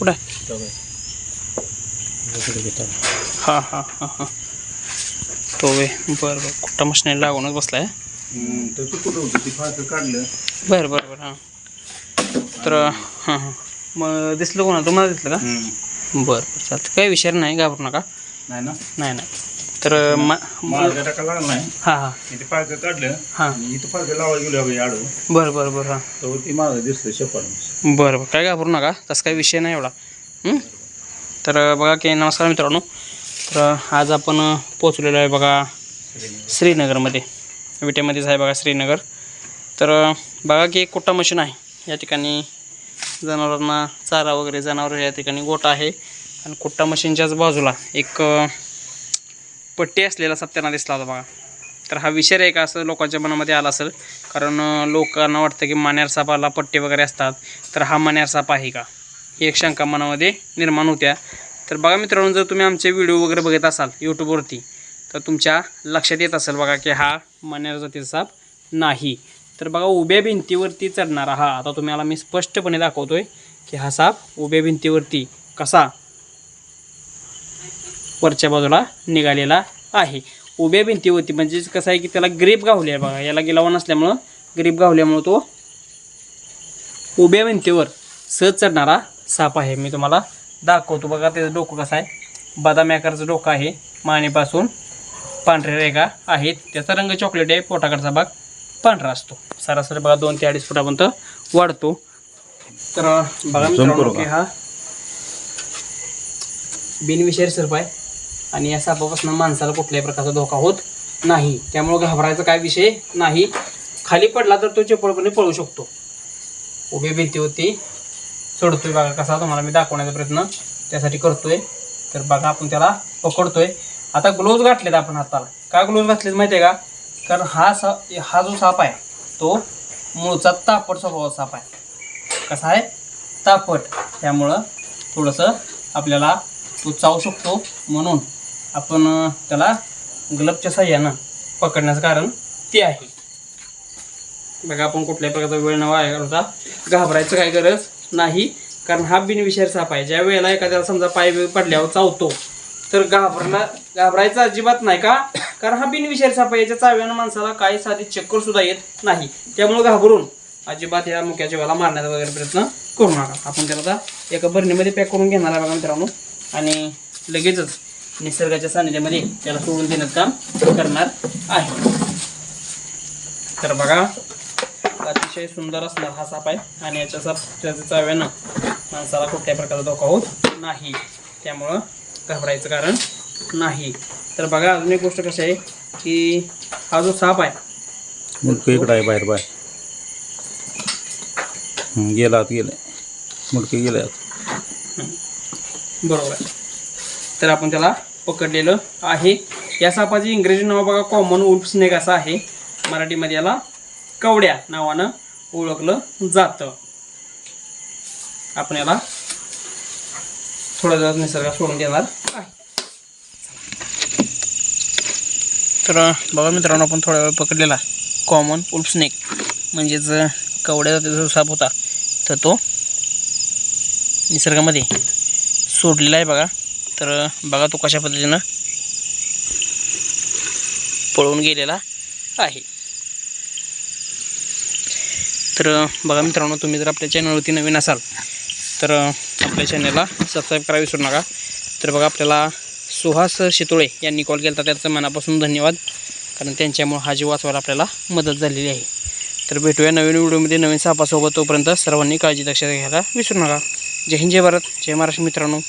कुठं? हां हां हां हां. तो वे बरं बरं. कुठं मशीन लागूनच बसलाय? बरं बरं बरं हां. तर हां हां. मग दिसलं कोणा तुम्हाला दिसलं का? बरं बरं चालतं काही विचार नाही घाबरू नका. नाही ना? नाही नाही. तर मा माझ्या लागला नाही हां हां. इथे काढलं. हां. आणि इथं लावायला गेलो आडू. बरं बरं बरं हां. तर ती माझं दिसलं शेपाड बरं बरं. काय घाबरू नका. तसं काही विषय नाही एवढा. हं? तर बघा की नमस्कार मित्रांनो. तर आज आपण पोचलेलो आहे बघा श्रीनगरमध्ये. विट्यामध्येच आहे बघा श्रीनगर. तर बघा की एक कुट्टा मशीन आहे. या ठिकाणी जनावरांना चारा वगैरे जनावर या ठिकाणी गोठा आहे. आणि कुट्टा मशीनच्याच बाजूला एक अ, पट्टी असलेला साप त्यांना दिसला होता बघा. तर हा विषय आहे का असं लोकांच्या मनामध्ये आला असेल. कारण लोकांना वाटतं की मान्यार सापाला पट्टे वगैरे असतात. तर हा मण्यार साप आहे का? ही एक शंका मनामध्ये निर्माण होत्या. तर बघा मित्रांनो जर तुम्ही आमचे व्हिडिओ वगैरे बघत असाल यूट्यूबवरती तर तुमच्या लक्षात येत असेल बघा की हा मान्यार जातीचा साप नाही. तर बघा उभ्या भिंतीवरती चढणारा हा आता तुम्हाला मी स्पष्टपणे दाखवतोय की हा साप उभ्या भिंतीवरती कसा वरच्या बाजूला निघालेला आहे. उभ्या भिंतीवरती म्हणजे कसं आहे की त्याला ग्रीप गावली आहे बघा. याला गिलावा नसल्यामुळं ग्रीप गावल्यामुळं तो उभ्या भिंतीवर सहज चढणारा साप आहे. मी तुम्हाला दाखवतो बघा त्याचं डोकं कसं आहे. बदामी आकाराचं डोकं आहे. मानेपासून पांढऱ्या रेगा आहेत. त्याचा रंग चॉकलेट आहे. पोटाकडचा भाग पांढरा असतो. सरासरी बघा दोन ते अडीच फुटापर्यंत वाढतो. तर बघा मित्रांनो का? हा बिनविषारी सर्प आहे. आणि या सापापासून माणसाला कुठल्याही प्रकारचा धोका होत नाही. त्यामुळं घाबरायचा काय विषय नाही. खाली पडला तर तो चपळपणे पळू शकतो. उभी भिंती होती चढतोय बघा कसा. तुम्हाला मी दाखवण्याचा प्रयत्न त्यासाठी करतोय. तर बघा आपण त्याला पकडतोय. आता ग्लोव्ज घातलेत आपण हाताला. का ग्लोव्ज घातलेत माहिती आहे का? कारण हा सा हा जो साप आहे तो मूळचा तापट स्वभावाचा साप आहे. कसा आहे? तापट. त्यामुळं थोडंसं आपल्याला तो चावू शकतो. म्हणून आपण त्याला ग्लबच्या साह्यानं पकडण्याचं कारण ते आहे. बघा आपण कुठल्याही प्रकारचा वेळ न वाया घालवता घाबरायचं काही गरज नाही. कारण हा बिनविषारी साप आहे. ज्या वेळेला एखाद्याला समजा पाय पडल्यावर चावतो तर घाबरला घाबरायचं अजिबात नाही का? कारण हा बिनविषारी साप आहे. याच्या चाव्यानं माणसाला काही साधी चक्कर सुद्धा येत नाही. त्यामुळे घाबरून अजिबात या मुख्या जीवाला मारण्याचा वगैरे प्रयत्न करू नका. आपण त्याला आता एका बरणीमध्ये पॅक करून घेणार आहे बघा मित्रांनो. आणि लगेचच निसर्गाच्या सानिध्यामध्ये त्याला सोडून देण्याचं काम करणार आहे. तर बघा अतिशय सुंदर असणार हा साप आहे आणि याच्या साप त्याच्या चाव्यानं माणसाला कुठल्याही प्रकारचा धोका होत नाही. त्यामुळं घाबरायचं कारण नाही. तर बघा अजून एक गोष्ट कशी आहे की हा जो साप आहे मुडकं इकडं आहे बाहेर बाहेर. गेला आत गेलं. मुडकं गेलं आत. बरोबर. आहे तर आपण त्याला पकडलेलं आहे. या सापाचे इंग्रजी नाव बघा कॉमन उल्फ स्नेक असं आहे. मराठीमध्ये याला कवड्या नावानं ओळखलं जातं. आपण याला थोडा दिवस निसर्गात सोडून देणार. आहे तर बघा मित्रांनो आपण थोड्या वेळ पकडलेला कॉमन उल्फ स्नेक म्हणजेच कवड्याचा त्याचा साप होता तर तो निसर्गामध्ये सोडलेला आहे बघा. तर बघा तो कशा पद्धतीनं पळून गेलेला आहे. तर बघा मित्रांनो तुम्ही जर आपल्या चॅनलवरती नवीन असाल तर आपल्या चॅनलला सबस्क्राईब करा विसरू नका. तर बघा आपल्याला सुहास शितोळे यांनी कॉल केला त्याचं मनापासून धन्यवाद. कारण त्यांच्यामुळे हा जीव वाचवायला आपल्याला मदत झालेली आहे. तर भेटूया नवीन व्हिडिओमध्ये नवीन सापासोबत. तोपर्यंत सर्वांनी काळजी दक्षता घ्यायला विसरू नका. जय हिंद जय भारत. जय महाराष्ट्र मित्रांनो.